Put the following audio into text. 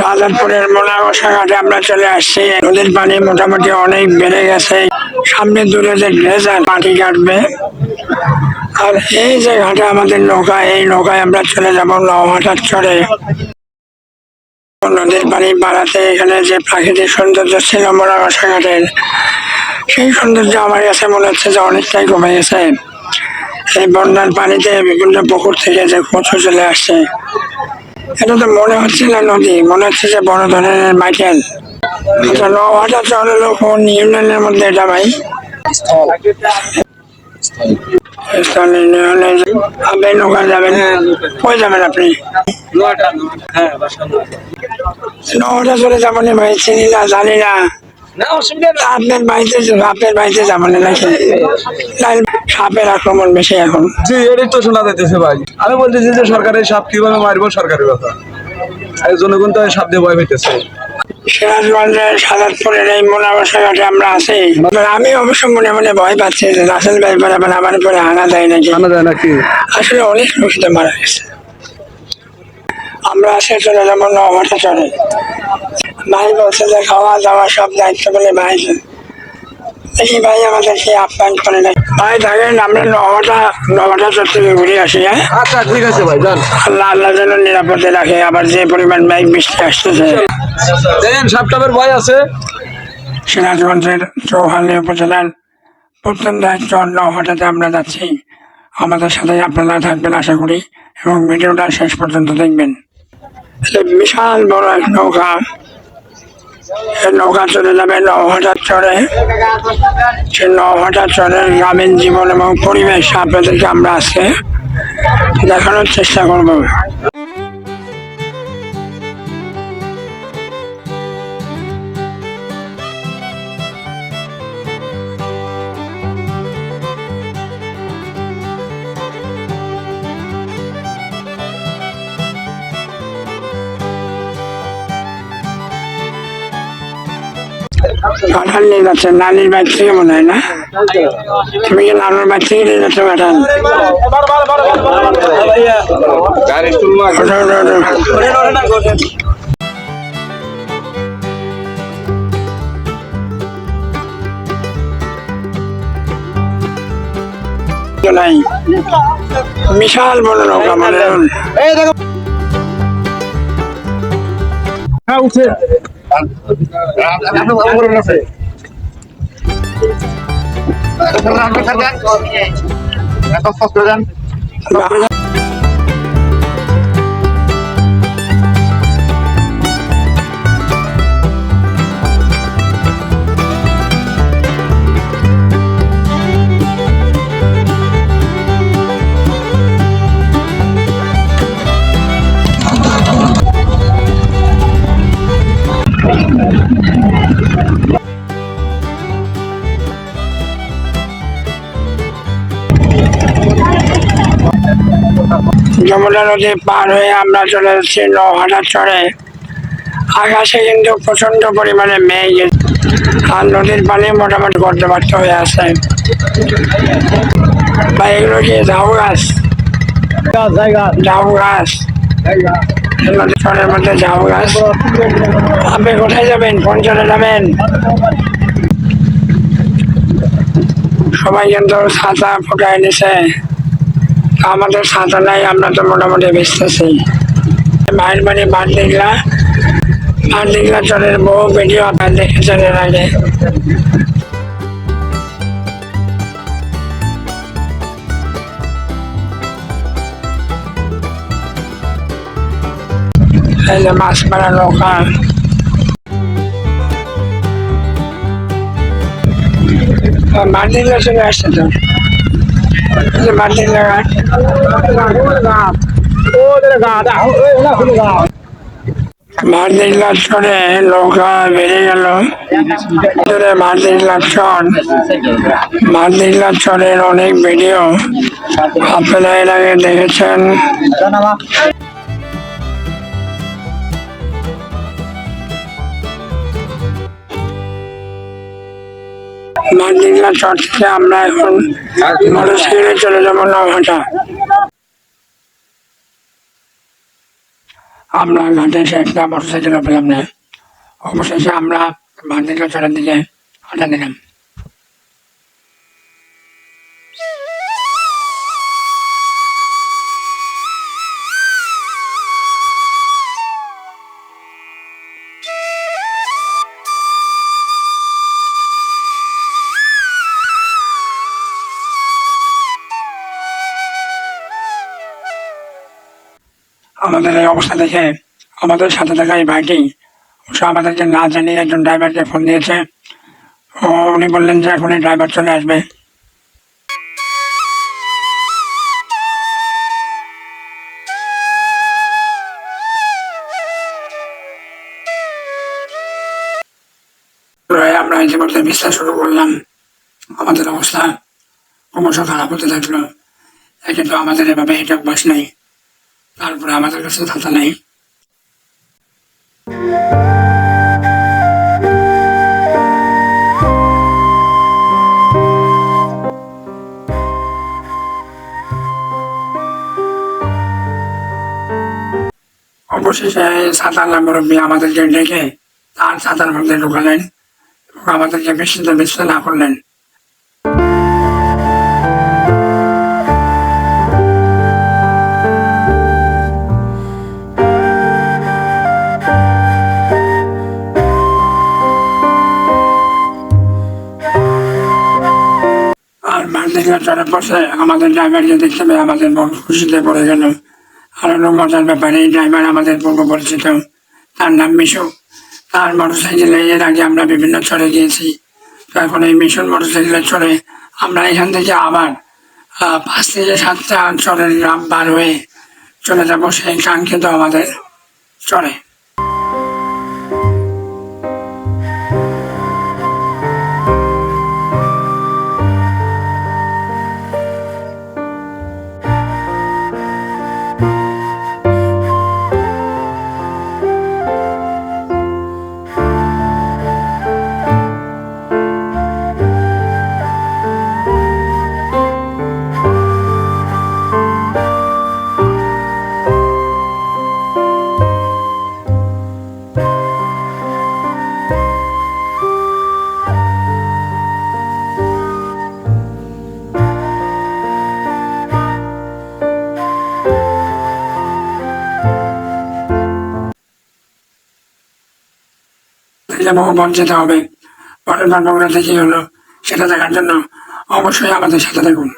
শাহজাদপুরের মোনাগসা ঘাটে আমরা চলে আসছি। নদীর পানি মোটামুটি অনেক বেড়ে গেছে। সামনে দূরে যে ড্রেজার মাটি কাটবে। আর এই যে ঘাটে আমাদের নৌকা, এই নৌকায় আমরা চলে যাব নৌহাটার চড়ে নদীর পানি বাড়াতে এখানে যে প্রাকৃতিক সৌন্দর্য ছিল মোনাগসা ঘাটের সেই সৌন্দর্য আমার কাছে মনে হচ্ছে যে অনেকটাই কমে গেছে। এই বন্যার পানিতে বিভিন্ন পুকুর থেকে যে কচু চলে আসছে। এটা তো মনে হচ্ছে না নদী মনে হচ্ছে যে বড় ধরনের মাইকেল। আচ্ছা নহাটা চল হলো কোন ইউনিয়নের মধ্যে এটা ভাই। আপনি নৌকা যাবেন কই যাবেন আপনি? নহাটা চলে ভাই চিনি না জানি না। আপনার বাড়িতে আপনার বাড়িতে নাকি সাপের আক্রমণ বেশি এখন। জি এটাই তো শোনা যাইতেছে ভাই। আমি বলতেছি যে সরকারের সাপ কীভাবে মারবো সরকারের কথা। আর জনগণ তো সাপ দিয়ে ভয় পেতেছে সিরাজগঞ্জের সাদাতপুরের এই মোনাবাসা ঘাটে আমরা আছি। এবার আমি অবশ্য মনে মনে ভয় পাচ্ছি যে রাসেল ভাই পরে আবার আমার পরে হানা দেয় নাকি? জানা যায় নাকি? আসলে অনেক লোক মারা গেছে। আমরা আসে চলে যাব চলে। ভাই বলছে যে খাওয়া দাওয়া সব দায়িত্ব বলে ভাই দেখি ভাই আমাদেরকে আপ্যায়ন করে নাই ভাই থাকেন আমরা নমাটা নমাটা চর থেকে ঘুরে আসি হ্যাঁ? আচ্ছা ঠিক আছে ভাই যান। আল্লাহ আল্লাহ যেন নিরাপদে রাখে আবার যে পরিমাণ বাইক বৃষ্টি আসতেছে। দেখেন সাপ টাপের ভয় আছে। সিরাজগঞ্জের চৌহালি উপজেলার প্রত্যন্ত চর নৌহাটাতে আমরা যাচ্ছি। আমাদের সাথে আপনারা থাকবেন আশা করি এবং ভিডিওটা শেষ পর্যন্ত দেখবেন। এটা বিশাল বড় এক নৌকা। নৌকা চলে যাবে নৌহাটার চরে সে নৌহাটার চরের গ্রামীণ জীবন এবং পরিবেশ আপনাদেরকে আমরা আজকে দেখানোর চেষ্টা করব। পাঠান নিয়ে যাচ্ছে নানির বাড়ি থেকে মনে হয় না। তুমি কি নানুর বাড়ি থেকে নিয়ে যাচ্ছ পাঠান বিশাল বড় নৌকা মানে যমুনা নদী পার হয়ে আমরা চলে যাচ্ছি নৌহাটার চরে। আকাশে কিন্তু প্রচণ্ড পরিমাণে মেঘ। আর নদীর পানি মোটামুটি গর্তবার্ত হয়ে আছে। বা এগুলো কি ঝাউ গাছ? ঝাউ গাছ। নদীর মধ্যে ঝাউ গাছ। আপনি কোথায় যাবেন? কোন চরে যাবেন? সবাই কিন্তু ছাতা ফুটায় নিছে। আমাদের ছাতা নাই আমরা তো মোটামুটি বেচতেছি মায়ের বাড়ি বাদ দেখলা বাদ দেখলা চলের বহু ভিডিও আপনার দেখেছেন এর আগে। এই যে মাছ মারা নৌকা। বার্দিল্লা চলে আসছে তো? ভারদিল্লা চরে নৌকা বেড়ে গেল। মার্জিন ভারদিল্লা মার্জিন চরের অনেক ভিডিও আপনারা এর আগে দেখেছেন। ভারদিল্লা চর থেকে আমরা এখন মোটরসাইকেলে চলে যাব নৌহাটা আমরা ঘাটে এসে একটা মোটরসাইকেল পেলাম না। অবশেষে আমরা ভান্ডিকা চড়ার দিকে হাঁটা দিলাম। আমাদের এই অবস্থা দেখে আমাদের সাথে থাকা এই ভাইটি অবশ্য আমাদেরকে না জানিয়ে একজন ড্রাইভারকে ফোন দিয়েছে। ও, উনি বললেন যে এখনই ড্রাইভার চলে আসবে। আমরা ইতিমধ্যে বিশ্বাস শুরু করলাম আমাদের অবস্থা ক্রমশ খারাপ হতে থাকল একে তো আমাদের এভাবে এটা অভ্যাস নেই। তারপরে আমাদের কাছে ছাতা নেই। অবশেষে সাঁতার মুরব্বী আমাদেরকে ডেকে তার ছাতার মধ্যে ঢুকালেন এবং আমাদেরকে বৃষ্টিতে বৃষ্টি না করলেন। চড়ে বসে আমাদের ড্রাইভারকে দেখতে পেয়ে আমাদের মন খুশিতে পড়ে গেল। আর অন্য মজার ব্যাপারে এই ড্রাইভার আমাদের পূর্ব পরিচিত। তার নাম মিশু। তার মোটরসাইকেলে এর আগে আমরা বিভিন্ন চড়ে গিয়েছি। তো এখন এই মিশন মোটরসাইকেলে চড়ে আমরা এখান থেকে আবার পাঁচ থেকে সাতটা চরের গ্রাম পার হয়ে চলে যাব সেই কাঙ্ক্ষিত আমাদের চড়ে থেকে বহু বঞ্চিত হবে। পরের বার থেকে হলো সেটা দেখার জন্য অবশ্যই আমাদের সাথে থাকুন।